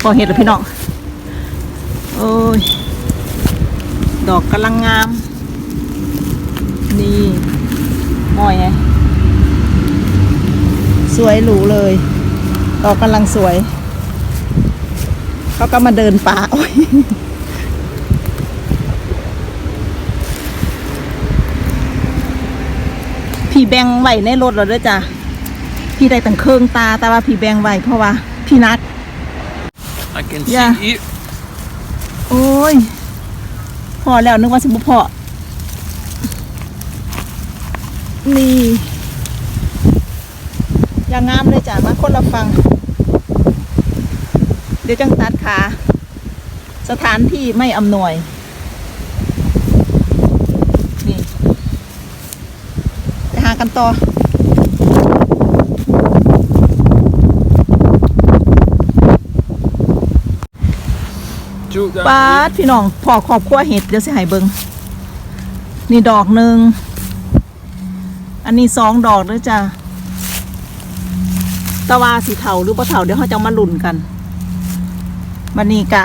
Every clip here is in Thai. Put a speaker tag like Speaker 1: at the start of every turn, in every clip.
Speaker 1: พอเห็ดแล้วพี่น้อง โอ้ย ดอกกำลังงาม นี่มอยไง สวยหรูเลย ดอกกำลังสวย เขาก็มาเดินป่าโอ้ยพี่แบงไหวในรถเราด้วยจ้ะ พี่ได้ตั้งเครื่องตาแต่ว่าพี่แบงไหวเพราะว่าพี่นัด
Speaker 2: I can
Speaker 1: Yeah.
Speaker 2: see it.
Speaker 1: โอ้ย พอแล้วนึกว่าสิบุพอนี่อย่างงามเลยจ้ะมาคนละฟัง เดี๋ยวจังตัดขา สถานที่ไม่อำนวย นี่ไปหากันต่อ ปาดพี่น้องพอขอบครัวเห็ดเดี๋ยวสิให้เบิงนี่ดอกหนึ่ง อันนี้สองดอกด้วยจ้ะตะวาสีเทาหรือปะเทาเดี๋ยวเขาจะมาลุ่นกันมันนี่กะ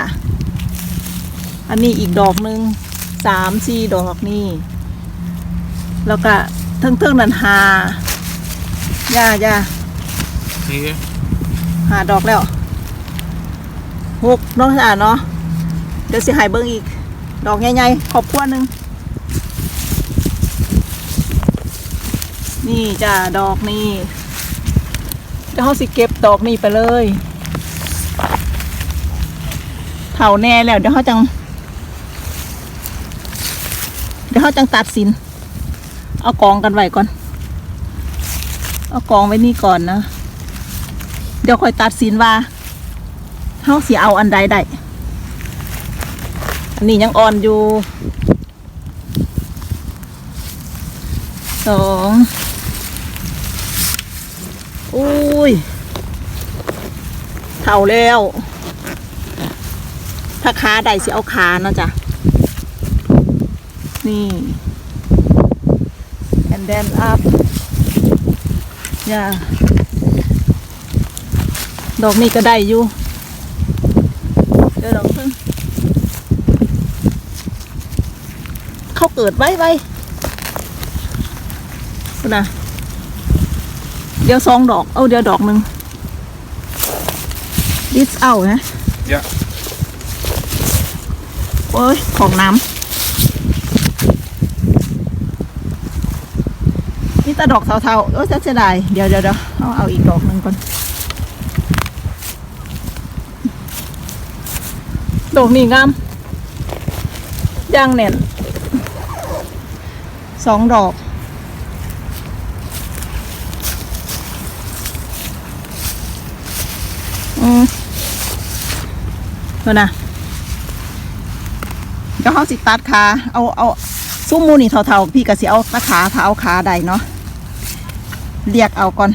Speaker 1: อันนี้อีกดอกหนึ่งสามสี่ดอกนี่ แล้วก็เทิงๆนันหาย่าย่า
Speaker 2: here.
Speaker 1: หาดอกแล้วหกเน้องอ่านเนาะ เดี๋ยวสิหายเบิ้งอีก ดอกใหญ่ๆขอบครัวหนึ่งนี่จ้าดอกนี่เดี๋ยวเขาสิเก็บดอกนี่ไปเลยเท่าแน่แล้วเดี๋ยวเขาจัง เดี๋ยวเขาจังตัดสิน เอากองกันไว้ก่อน เอากองไว้นี่ก่อนนะ เดี๋ยวค่อยตัดสินว่าเฮาสิเอาอันใดได้ นนี้ยังอ่อนอยู่สองอุ้ยเท่าแล้ว ถ้าขาใดสิเอาขานะจ๊ะ นี่ and then up อย่าดอกนี้ก็ได้อยู่เดี๋ยวดอก เพิ่งเขาเกิดไว้ไว้คุณนะเดี๋ยวสองดอก เอาเดี๋ยวดอกหนึ่งดิสเอานะ
Speaker 2: Yeah.
Speaker 1: โอ้ย ของน้ำนี่แต่ดอกเทาๆเออจะเสียดายเดี๋ยวเดี๋ยวเดี๋ยวเอาเอาอีกดอกหนึ่งก่อนดอกนี่งามย่างแน่น สองดอกอืมเดี๋ยวนะเดี๋ยวเขาสิตัดขาเอาเอาซุ้มมูนี่เท่าๆ พี่ก็สิเอาตะขาถ้าเอาขาใดเนาะเรียกเอาก่อน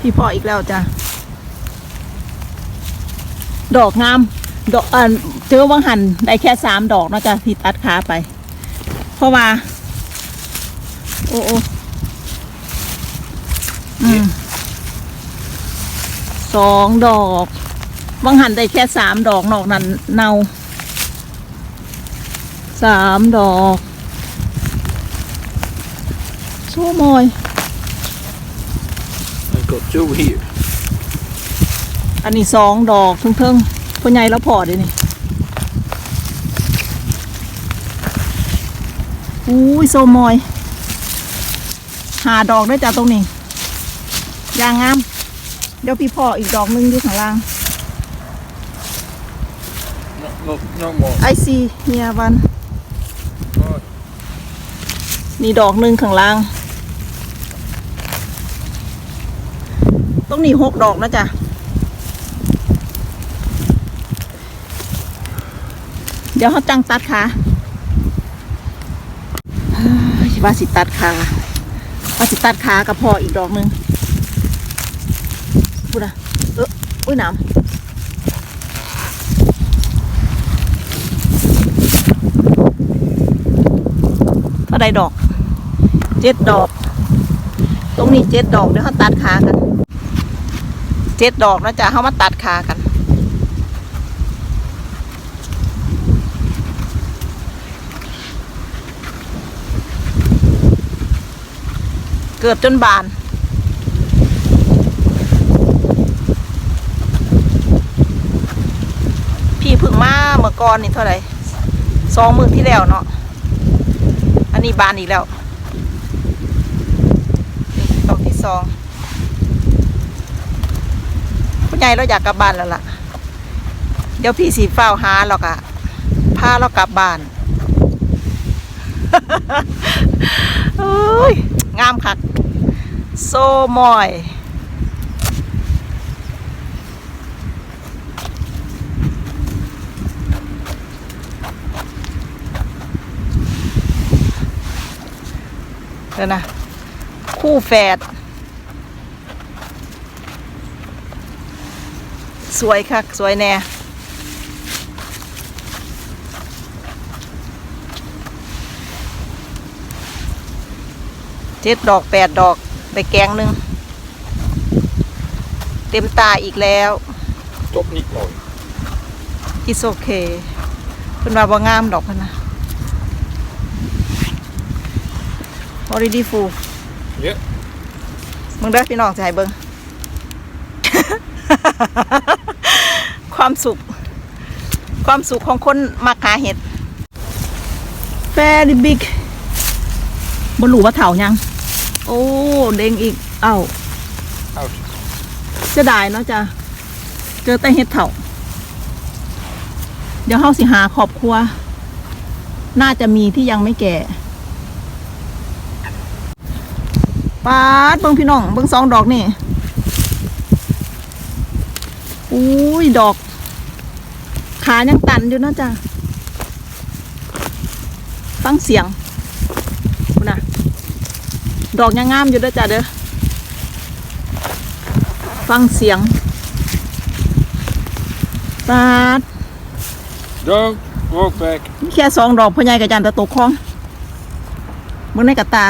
Speaker 1: พี่พ่ออีกแล้วจ้ะ ดอกงาม ดอกเออเจอวังหันได้แค่สามดอกเนาะจ้ะที่ตัดขาไป เพราะว่า โอ้โอ้อืมสองดอกวังหันได้แค่สามดอกนอกนั้นเนาสามดอกโซ่มอย
Speaker 2: I've got two here.
Speaker 1: อันนี้สองดอกเพิ่งๆพ่อใหญ่แล้วพอเดี๋ยวนี้ อุ้ยโซมอย หาดอกด้วยจ้ะตรงนี้ยางงาม เดี๋ยวพี่พ่ออีกดอกหนึงอยู่ข้างล่าง
Speaker 2: No, no, no more.
Speaker 1: ไอซีเฮียวัน
Speaker 2: Oh,
Speaker 1: มีดอกหนึ่งข้างล่างต้องมีหกดอกนะจ๊ะ เดี๋ยวเขาจังตัดขา ว่าสิตัดขาว่าสิตัดขากับพออีกดอกหนึ่งพูดอะเอออุ้ยหน้ำเท่าใดดอก เจ็ดดอก ตรงนี้เจ็ดดอกเดี๋ยวเขาตัดขากัน เจ็ดดอกนะจ๊ะเขามาตัดขากัน เกิดจนบาน พี่พึ่งมาเมื่อก่อนนี่เท่าไหร่สองมือที่แล้วเนาะอันนี้บานอีกแล้วนี่ดอกที่สองผู้ใหญ่เราอยากกลับบ้านแล้วล่ะ เดี๋ยวพี่สีเฝ้าหาเรากะพาเรากลับบ้านโอ้ยงามคัก โซมอย เดี๋ยวนะ คู่แฝด สวยคักสวยแน่เจ็ดดอกแปดดอก ไปแกงหนึ่งเต็มตาอีกแล้ว
Speaker 2: Stop niet mooi.
Speaker 1: it's okay เป็นว่าบ่งามดอกพะนะ already full
Speaker 2: Ja.
Speaker 1: มึงได้อพี่น้องจะให้เบิงความสุข ความสุขของคนมักหาเห็ด very big บนหลูว่าเถายัง โอ้เด้งอีก เอ้า
Speaker 2: Oud.
Speaker 1: จะได้เนาะจ้ะเจอแต่เห็ดเถาเดี๋ยวเฮาสิหาครอบครัว น่าจะมีที่ยังไม่แก่ปาดเบิ่งพี่น้องเบิ่งสองดอกนี่อุ้ยดอก ขายังตันอยู่เนาะจ้ะฟังเสียงคุณน่ะ ดอกยังงามอยู่เด้อจ้ะเด้อ ฟังเสียงปาด
Speaker 2: Don't walk back.
Speaker 1: มีแค่สองดอกพ่อใหญ่กับจันตะตกคลองมึงในกับตา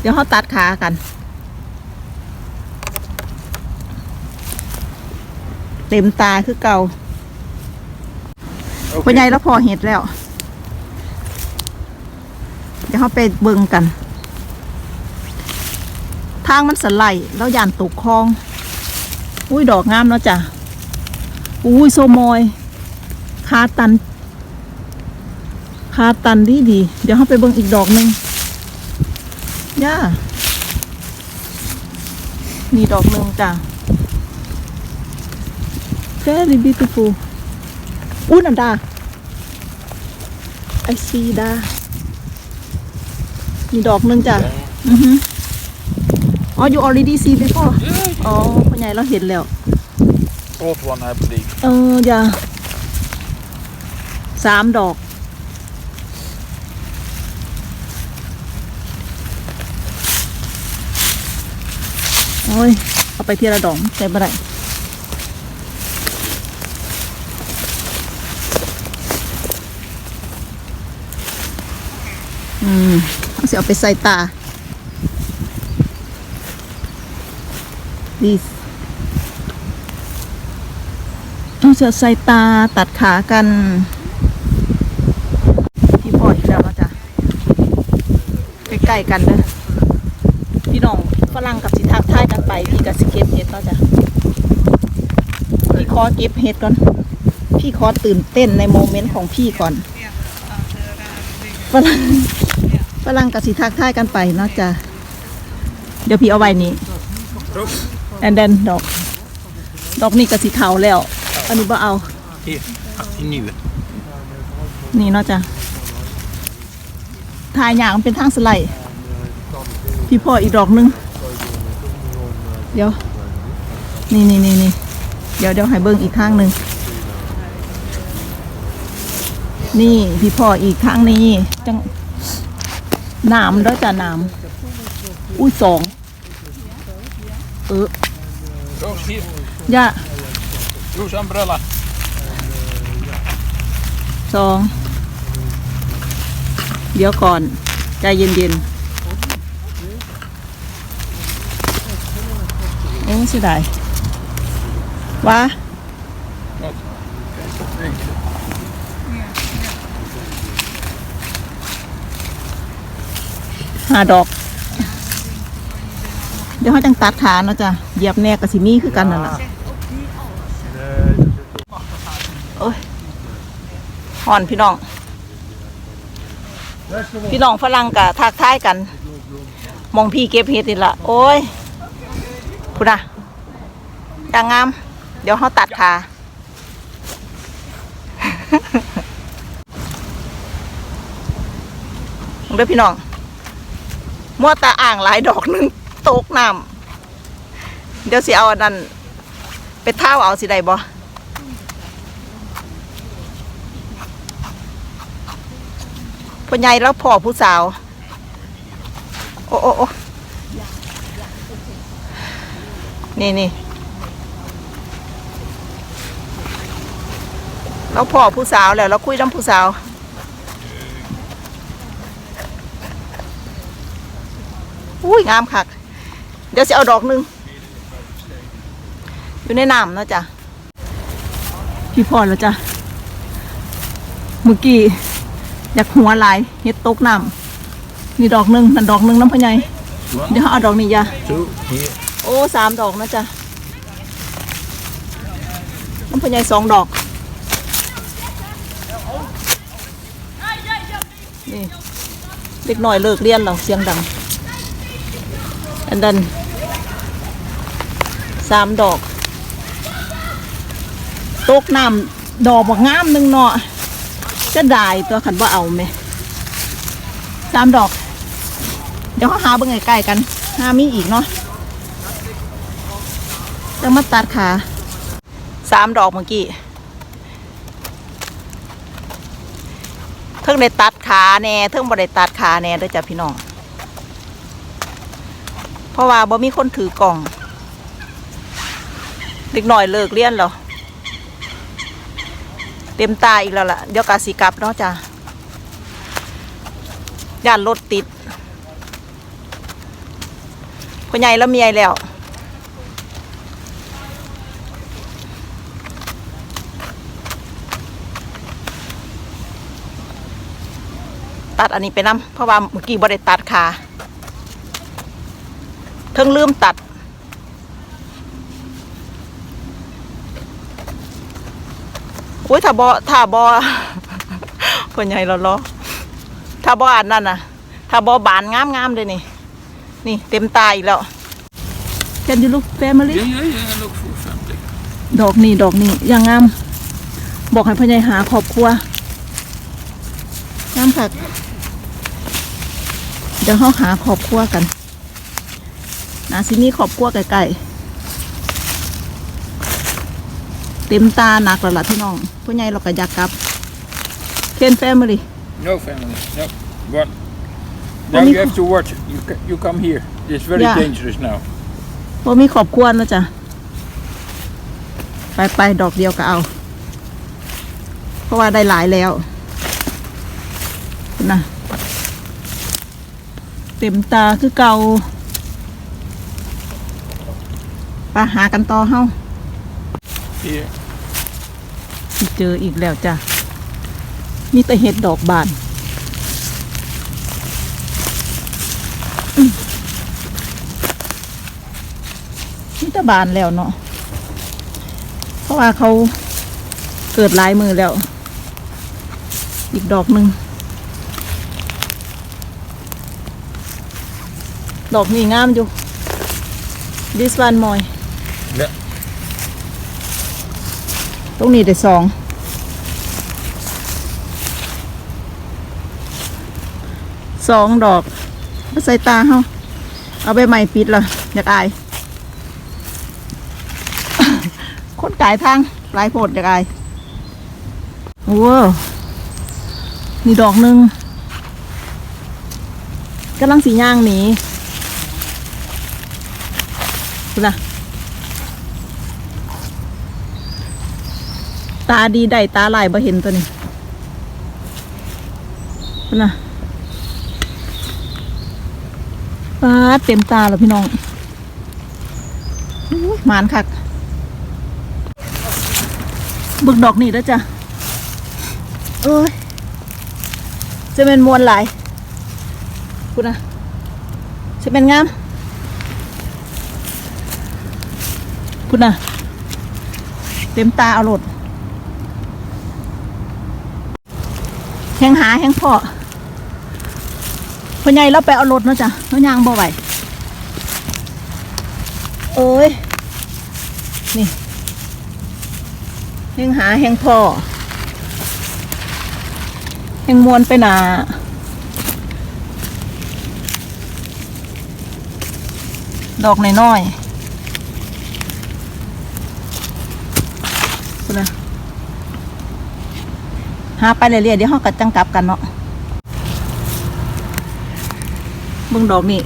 Speaker 1: เดี๋ยวเขาตัดขากัน เต็มตาคือเก่า พ่อใหญ่แล้วพอเห็ดแล้ว เดี๋ยวเขาไปเบิ่งกัน ทางมันสไลด์แล้วยานตกคลอง อุ้ยดอกงามเนาะจ้ะ อุ้ยโซมอย คาตัน คาตันดีดี เดี๋ยวเขาไปเบิ่งอีกดอกหนึ่งย่ามีดอกหนึ่งจ้ะ very beautiful อุ้นันดา I see ดา มีดอกหนึ่งจ้ะอือฮึอ๋อ you already see before อ๋อพ่อใหญ่เราเห็นแล้ว
Speaker 2: Groot one, I believe.
Speaker 1: เอออย่าสามดอก โอ้ย เอาไปทีละดอกใส่บ่ได้อืม เอาสิเอาไปใส่ตา this เราจะใส่ตาตัดขากันพี่พ่ออีกแล้วจ้ะใกล้ๆกันเด้อพี่น้องฝรั่งกับสิทักทายกันไปพี่กับสิเก็บเห็ดเนาะจ้ะพี่ขอเก็บเห็ดก่อน พี่ขอตื่นเต้นในโมเมนต์ของพี่ก่อนฝรั่ง ฝรั่งกับสิทักทายกันไปเนาะจ้ะเดี๋ยวพี่เอาไว้นี้ and then ดอก ดอกนี้ก็สีเทาแล้ว อันนี้บ่เอา
Speaker 2: Hier, ach, die nieuwe.
Speaker 1: นี่เนาะจ้ะทายอย่างมันเป็นทางสไลด์พี่พ่ออีกดอกหนึง เดี๋ยว นี่นี่นี่นี่เดี๋ยวเดี๋ยวให้เบิ้งอีกทางหนึ่ง นี่พี่พ่ออีกทางนี้จัง นามด้วยจ้ะนามอุ้ยสองเออย่า
Speaker 2: Use
Speaker 1: สอง เดี๋ยวก่อน ใจเย็นๆ โอ้เสียดายวะ หาดอก เดี๋ยวเขาจังตัดขาเนาะจ้ะเหยียบแน่กับสิมีคือกันนั่นแหละโอ้ยห่อนพี่น้อง พี่น้องฝรั่งกะทักทายกัน มองพี่เก็บเห็ดนี่ละโอ้ยคุณอะดังงาม เดี๋ยวเขาตัดขาเด้อพี่น้อง มัวตาอ่างหลายดอกหนึงตกน้ำเดี๋ยวสิเอาอันนั้นไปเท้าเอาสิได้บ่พ่อใหญ่แล้วพ่อผู้สาว โอ้โอ้โอ้นี่นี่แล้วพ่อผู้สาวแล้วเราคุยน้ำผู้สาว อุ้ยงามคักเดี๋ยวสิเอาดอกหนึ่งอยู่ในน้ำเนาะจ้ะพี่พอแล้วจ้ะเมื่อกี้อยากหัวลายเฮ็ดตกน้ำนี่ดอกหนึ่งนั่นดอกหนึ่งน้ำพะไยเดี๋ยวเอาดอกนี้จ้ะโอ้สามดอกนะจ๊ะน้ำพะไยสองดอกนี่เด็กหน่อยเลิกเรียนแล้วเสียงดัง อันนั้นสามดอก ตกน้ำดอกบักงามหนึ่งเนาะจะได้ตัวขันว่าเอาไหมสามดอก เดี๋ยวเขาหาเบิ่งใกล้ๆกันหามีอีกเนาะจะมาตัดขาสามดอกเมื่อกี้เทิงได้ตัดขาแน่เทิงบ่ได้ตัดขาแน่ด้อจ้ะพี่น้อง ราะว่าบ่มีคนถือกล่องเด็กหน่อยเลิกเรียนแล้วเต็มตาอีกแล้วล่ะ เดี๋ยวกาสีกลับเนาะจ้ะย่านรถติดพ่อใหญ่แล้วเมียแล้วตัดอันนี้ไปน้ำเพราะว่าเมื่อกี้บ่ได้ตัดขา เพิ่งลืมตัด อุ้ยถ้าบอถ้าบอคนใหญ่เราล้อถ้าบออันนั่นน่ะ ถ้าบอบานงามงามๆเลยนี่ นี่เต็มตาอีกแล้ว Can you look family
Speaker 2: Ja, ja, ja, look for family.
Speaker 1: ดอกนี่ดอกนี่อย่างงาม บอกให้พ่อใหญ่หาครอบครัวงามค่ะเดี๋ยวเขาหาครอบครัวกัน นาซิมีครอบครัวไกลๆเต็มตาหนักแล้วล่ะพี่น้องพ่อใหญ่เราก็อยากกลับเคนแฟมิลี่
Speaker 2: No family. No. One. Now
Speaker 1: Only
Speaker 2: you have to watch. You ca- you come here. It's very
Speaker 1: Yeah.
Speaker 2: dangerous now.
Speaker 1: พอมีครอบครัวนะจ๊ะไปไปๆดอกเดียวก็เอา เพราะว่าได้หลายแล้วนะเต็มตาคือเก่า ไปหากันต่อเฮ้า
Speaker 2: Here.
Speaker 1: เจออีกแล้วจ้ะมีแต่เห็ดดอกบานอืมมีแต่บานแล้วเนาะเพราะว่าเขาเกิดหลายมือแล้ว อีกดอกหนึ่งดอกนี้งามอยู่ this one ม อย
Speaker 2: Yeah.
Speaker 1: ตรงนี้ได้สองสองดอกมาใส่ตาเฮาเอาใบใหม่ปิดละอยากอาย คนกายทางหลายโพดอยากอายโอ้นี่ดอกหนึ่งกำลังสีย่างหนีดูนะ ตาดีได้ตาลายบ่เห็นตัวนี้นะปาเต็มตาแล้วพี่น้องหมานคักเบึกดอกนี่แล้วจ้ะเอ้ยจะเป็นมวลหลายคุณนะจะเป็นงามคุณนะเต็มตาเอาหลด แหงหาแหงพ่อพ่อใหญ่เราไปเอารถเนาะจ้ะเรายางบ่ไหวเอ้ย นี่แหงหาแหงพ่อแหงมวนไปหนาดอกน้อยๆนะ หาไปเรื่อยๆเดี๋ยวห้องกัดจังกลับกันเนาะเบิ่งดอกนี่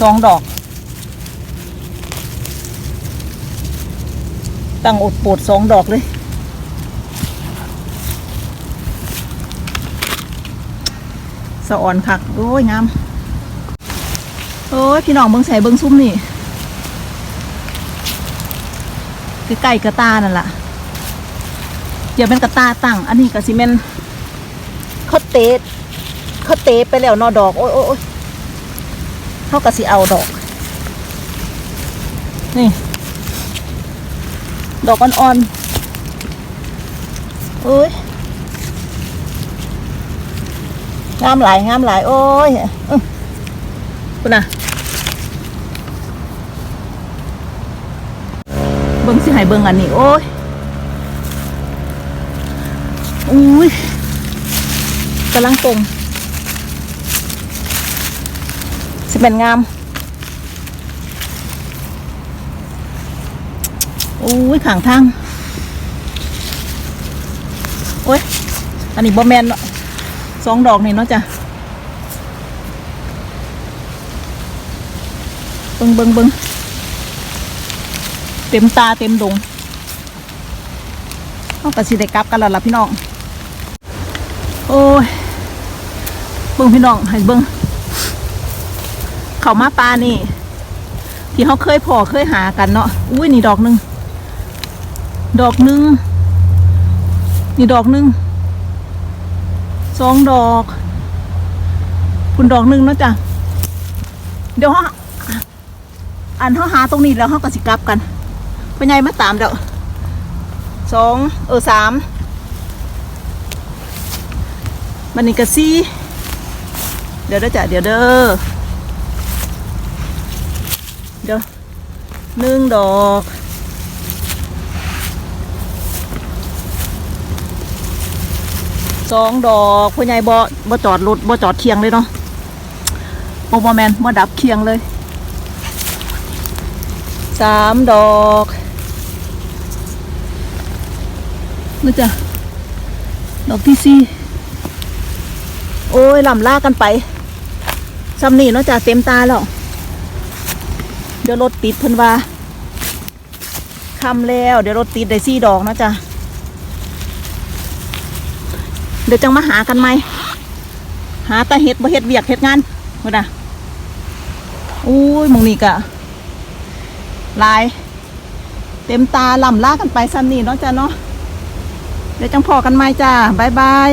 Speaker 1: สองดอก ตั้งอดปวดสองดอกเลยสะอ่อนคักโอ้ยงามโอ้ยพี่น้องเบิ่งใส่เบิ่งซุ้มนี่ คือไก่กระตานั่นแหละ เดี๋ยวเป็นกระตาตั้ง อันนี้ก็สิเมนเขาเตะเขาเตะไปแล้วเนอดอกโอ้ยโอ้ยโอ้ยเขาก็สิเอาดอก นี่ ดอกอ่อนๆโอ้ยงามหลายงามหลาย โอ้ยอื้อคุณน่ะเบิ้งสิให้เบิ้งอันนี้ โอ้ย อุ้ยกำลังตรงสิเป็นงามอุ้ยขางทางโอ้ย อันนี้บอแมนสองดอกนี่เนาะจ้ะเบิงเบิงเบิงเต็มตาเต็มดงเอากระสิได้กลับกันแล้วล่ะพี่น้อง โอ้ยเบิ่งพี่น้องให้เบิ่งเขามาปลานี่ ที่เขาเคยพอเคยหากันเนาะอุ้ยนี่ดอกหนึ่งดอกหนึ่งนี่ดอกหนึ่งสองดอกคุณดอกหนึ่งเนาะจ้ะเดี๋ยวเขาอันเขาหาตรงนี้แล้วเขาก็สิกลับกันเป็นไงมาตามเดี๋ยวสองเออสาม มันนี่ก็สี่เดี๋ยวเด้อจ้ะเดี๋ยวเด้อเดี๋ยวหนึ่งดอกสองดอกพ่อใหญ่บ่บ่จอดรถบ่จอดเคียงเลยเนาะบ่บ่แมนบ่ดับเคียงเลยสามดอกนี่จ้ะดอกที่สี่ โอ้ยลำลากกันไปซ้ำนี่เนาะจ้ะเต็มตาแล้วเดี๋ยวรถติดเพิ่นว่าคำแล้ว เดี๋ยวรถติดได้สี่ดอกนะจ้ะเดี๋ยวจังมาหากันไหมหาแตาเห็ดบ่เห็ดเวียกเห็ดงานพุ่นน่ะอุ้ยมองนี่กะลาย เต็มตาลำลากกันไปซ้ำนี่เนาะจ้ะเนาะเดี๋ยวจังพอกันไหมจ้าบายบาย